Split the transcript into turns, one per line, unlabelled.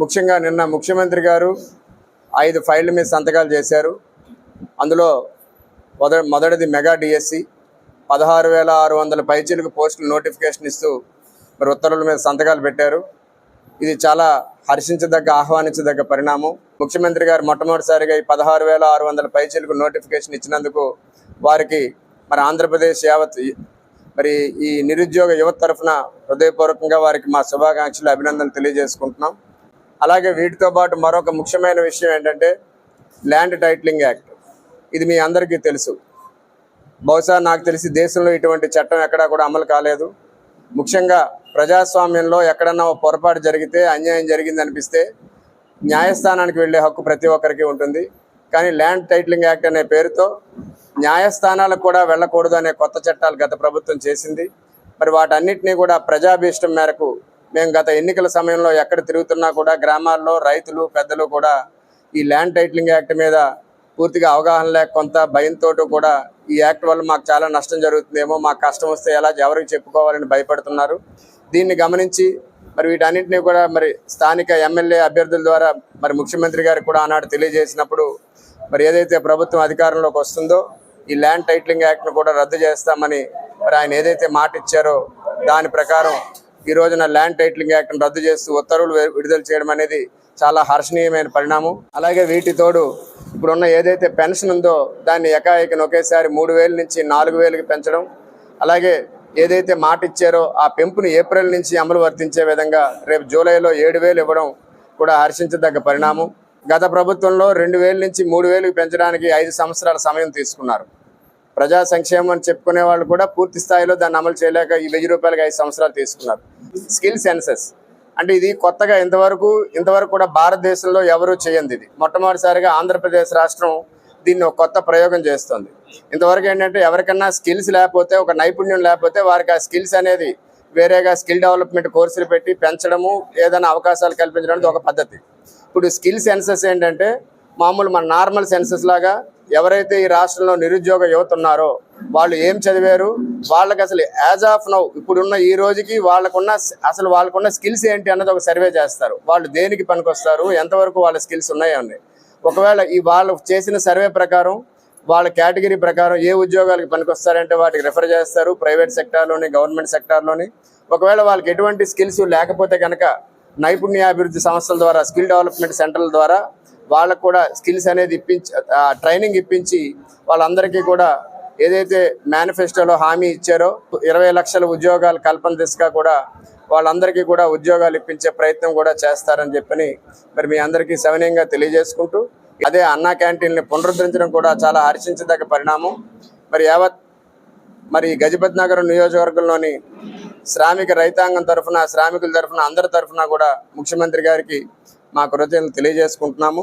ముఖ్యంగా నిన్న ముఖ్యమంత్రి గారు ఐదు ఫైళ్ళ మీద సంతకాలు చేశారు. అందులో మొద మొదటిది మెగా డిఎస్సి. పదహారు వేల ఆరు వందల పైచీలకు పోస్టులు నోటిఫికేషన్ ఇస్తూ మరి ఉత్తర్వుల మీద సంతకాలు పెట్టారు. ఇది చాలా హర్షించదగ్గ ఆహ్వానించదగ్గ పరిణామం. ముఖ్యమంత్రి గారు మొట్టమొదటిసారిగా ఈ పదహారు వేల ఆరు వందల పైచీలకు నోటిఫికేషన్ ఇచ్చినందుకు వారికి మరి ఆంధ్రప్రదేశ్ యావత్ మరి ఈ నిరుద్యోగ యువత తరఫున హృదయపూర్వకంగా వారికి మా శుభాకాంక్షలు అభినందనలు తెలియజేసుకుంటున్నాం. అలాగే వీటితో పాటు మరొక ముఖ్యమైన విషయం ఏంటంటే ల్యాండ్ టైటిలింగ్ యాక్ట్. ఇది మీ అందరికీ తెలుసు. బహుశా నాకు తెలిసి దేశంలో ఇటువంటి చట్టం ఎక్కడా కూడా అమలు కాలేదు. ముఖ్యంగా ప్రజాస్వామ్యంలో ఎక్కడన్నా ఓ పొరపాటు జరిగితే అన్యాయం జరిగింది అనిపిస్తే న్యాయస్థానానికి వెళ్ళే హక్కు ప్రతి ఒక్కరికి ఉంటుంది. కానీ ల్యాండ్ టైటిలింగ్ యాక్ట్ అనే పేరుతో న్యాయస్థానాలకు కూడా వెళ్ళకూడదు అనే కొత్త చట్టాలు గత ప్రభుత్వం చేసింది. మరి వాటన్నిటినీ కూడా ప్రజాభీష్టం మేరకు మేము గత ఎన్నికల సమయంలో ఎక్కడ తిరుగుతున్నా కూడా గ్రామాల్లో రైతులు పెద్దలు కూడా ఈ ల్యాండ్ టైటిలింగ్ యాక్ట్ మీద పూర్తిగా అవగాహన లేక కొంత భయంతో కూడా ఈ యాక్ట్ వల్ల మాకు చాలా నష్టం జరుగుతుందేమో మాకు కష్టం వస్తే ఎలా ఎవరికి చెప్పుకోవాలని భయపడుతున్నారు. దీన్ని గమనించి మరి వీటన్నింటినీ కూడా మరి స్థానిక ఎమ్మెల్యే అభ్యర్థుల ద్వారా మరి ముఖ్యమంత్రి గారికి కూడా ఆనాడు తెలియజేసినప్పుడు మరి ఏదైతే ప్రభుత్వం అధికారంలోకి వస్తుందో ఈ ల్యాండ్ టైటిలింగ్ యాక్ట్ను కూడా రద్దు చేస్తామని మరి ఆయన ఏదైతే మాట ఇచ్చారో దాని ప్రకారం ఈ రోజున ల్యాండ్ టైటిలింగ్ యాక్ట్ను రద్దు చేస్తూ ఉత్తర్వులు విడుదల చేయడం అనేది చాలా హర్షణీయమైన పరిణామం. అలాగే వీటి తోడు ఇప్పుడున్న ఏదైతే పెన్షన్ ఉందో దాన్ని ఎకాఎకిన ఒకేసారి మూడు వేల నుంచి నాలుగు వేలకి పెంచడం అలాగే ఏదైతే మాట ఇచ్చారో ఆ పెంపును ఏప్రిల్ నుంచి అమలు వర్తించే విధంగా రేపు జూలైలో ఏడు వేలు ఇవ్వడం కూడా హర్షించదగ్గ పరిణామం. గత ప్రభుత్వంలో రెండు వేల నుంచి మూడు వేలకు పెంచడానికి ఐదు సంవత్సరాల సమయం తీసుకున్నారు. ప్రజా సంక్షేమం అని చెప్పుకునే వాళ్ళు కూడా పూర్తి స్థాయిలో దాన్ని అమలు చేయలేక ఈ వెయ్యి రూపాయలకి ఐదు సంవత్సరాలు తీసుకున్నారు. స్కిల్ సెన్సెస్ అంటే ఇది కొత్తగా ఇంతవరకు ఇంతవరకు కూడా భారతదేశంలో ఎవరూ చేయంది ఇది. మొట్టమొదటిసారిగా ఆంధ్రప్రదేశ్ రాష్ట్రం దీన్ని ఒక కొత్త ప్రయోగం చేస్తుంది. ఇంతవరకు ఏంటంటే ఎవరికన్నా స్కిల్స్ లేకపోతే ఒక నైపుణ్యం లేకపోతే వారికి ఆ స్కిల్స్ అనేది వేరేగా స్కిల్ డెవలప్మెంట్ కోర్సులు పెట్టి పెంచడము ఏదైనా అవకాశాలు కల్పించడం ఒక పద్ధతి. ఇప్పుడు స్కిల్ సెన్సెస్ ఏంటంటే మామూలు మన నార్మల్ సెన్సెస్ లాగా ఎవరైతే ఈ రాష్ట్రంలో నిరుద్యోగ యువత ఉన్నారో వాళ్ళు ఏం చదివారు? వాళ్ళకి అసలు యాజ్ ఆఫ్ నౌ ఇప్పుడున్న ఈ రోజుకి వాళ్ళకున్న అసలు వాళ్ళకున్న స్కిల్స్ ఏంటి అన్నది ఒక సర్వే చేస్తారు. వాళ్ళు దేనికి పనికొస్తారు? ఎంతవరకు వాళ్ళ స్కిల్స్ ఉన్నాయో ఒకవేళ ఈ వాళ్ళు చేసిన సర్వే ప్రకారం వాళ్ళ కేటగిరీ ప్రకారం ఏ ఉద్యోగాలకు పనికొస్తారంటే వాటికి రిఫర్ చేస్తారు ప్రైవేట్ సెక్టార్లోని గవర్నమెంట్ సెక్టార్లోని ఒకవేళ వాళ్ళకి ఎటువంటి స్కిల్స్ లేకపోతే కనుక నైపుణ్యాభివృద్ధి సంస్థల ద్వారా స్కిల్ డెవలప్మెంట్ సెంటర్ల ద్వారా వాళ్ళకు కూడా స్కిల్స్ అనేది ఇప్పించి ట్రైనింగ్ ఇప్పించి వాళ్ళందరికీ కూడా ఏదైతే మేనిఫెస్టోలో హామీ ఇచ్చారో ఇరవై లక్షల ఉద్యోగాల కల్పన దిశగా కూడా వాళ్ళందరికీ కూడా ఉద్యోగాలు ఇప్పించే ప్రయత్నం కూడా చేస్తారని చెప్పని మరి మీ అందరికీ సవినయంగా తెలియజేసుకుంటూ అదే అన్నా క్యాంటీన్ని పునరుద్ధరించడం కూడా చాలా హర్షించదగ్గ పరిణామం. మరి యావత్ మరి గజపతి నగరం నియోజకవర్గంలోని శ్రామిక రైతాంగం తరఫున శ్రామికుల తరఫున అందరి తరఫున కూడా ముఖ్యమంత్రి గారికి మా కృతజ్ఞతలు తెలియజేసుకుంటున్నాము.